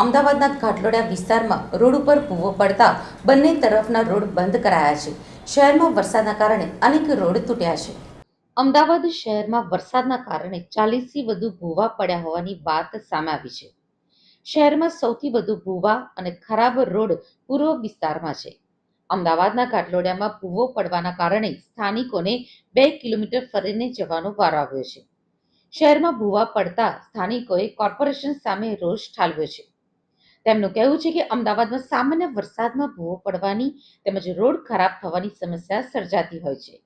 અમદાવાદના ઘાટલોડિયા વિસ્તારમાં રોડ ઉપર ભૂવો પડતા બંને તરફના રોડ બંધ કરાયા છે. શહેરમાં વરસાદના કારણે અનેક રોડ તૂટ્યા છે. અમદાવાદ શહેરમાં વરસાદના કારણે ચાલીસથી વધુ ભૂવા પડ્યા હોવાની વાત સામે આવી છે. શહેરમાં સૌથી વધુ ભૂવા અને ખરાબ રોડ પૂર્વ વિસ્તારમાં છે. અમદાવાદના ઘાટલોડિયામાં ભૂવો પડવાના કારણે સ્થાનિકોને બે કિલોમીટર ફરીને જવાનો વારો આવ્યો છે. શહેરમાં ભૂવા પડતા સ્થાનિકોએ કોર્પોરેશન સામે રોષ ઠાલવ્યો છે. તેમનું કહેવું છે કે અમદાવાદમાં સામાન્ય વરસાદમાં ભૂવો પડવાની તેમજ રોડ ખરાબ થવાની સમસ્યા સર્જાતી હોય છે.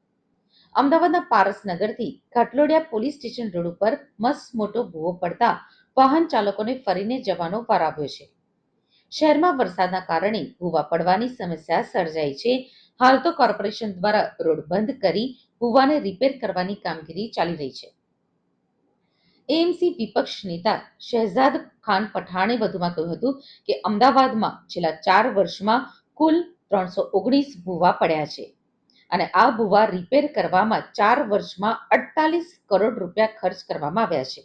અમદાવાદના પારસનગરથી ઘાટલોડિયા પોલીસ સ્ટેશન રોડ ઉપર મસ્ત મોટો ભૂવો પડતા વાહન ચાલકોને ફરીને જવાનો વાર છે. શહેરમાં વરસાદના કારણે ભૂવા પડવાની સમસ્યા સર્જાઈ છે. હાલ તો કોર્પોરેશન દ્વારા રોડ બંધ કરી ભૂવાને રિપેર કરવાની કામગીરી ચાલી રહી છે. એએમસી વિપક્ષ નેતા શહેજાદ ખાન પઠાણે વધુમાં કહ્યું હતું કે અમદાવાદમાં છેલ્લા ચાર વર્ષમાં કુલ ત્રણસો ઓગણીસ ભૂવા પડ્યા છે. અને આ ભૂવા રિપેર કરવામાં ચાર વર્ષમાં અડતાલીસ કરોડ રૂપિયા ખર્ચ કરવામાં આવ્યા છે.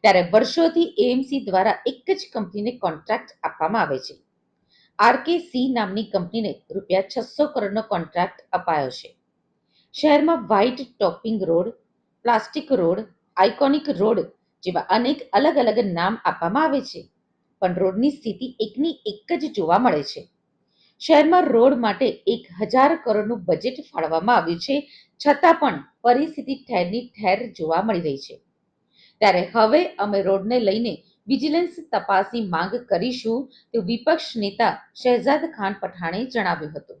ત્યારે વર્ષોથી એએમસી દ્વારા એક જ કંપનીને કોન્ટ્રાક્ટ આપવામાં આવે છે. આરકે સી નામની કંપનીને રૂપિયા છસો કરોડનો કોન્ટ્રાક્ટ અપાયો છે. શહેરમાં white topping road plastic road iconic road જેવા અનેક અલગ અલગ નામ આપવામાં આવે છે. પણ રોડની સ્થિતિ એકની એક જ જોવા મળે છે. શહેરમાં રોડ માટે એક હજાર કરોડનું બજેટ ફાળવવામાં આવ્યું છે. છતાં પણ પરિસ્થિતિ ઠેરની ઠેર જોવા મળી રહી છે. ત્યારે હવે અમે રોડને લઈને વિજિલન્સ તપાસની માંગ કરીશું, તેવું વિપક્ષ નેતા શહેજાદ ખાન પઠાણે જણાવ્યું હતું.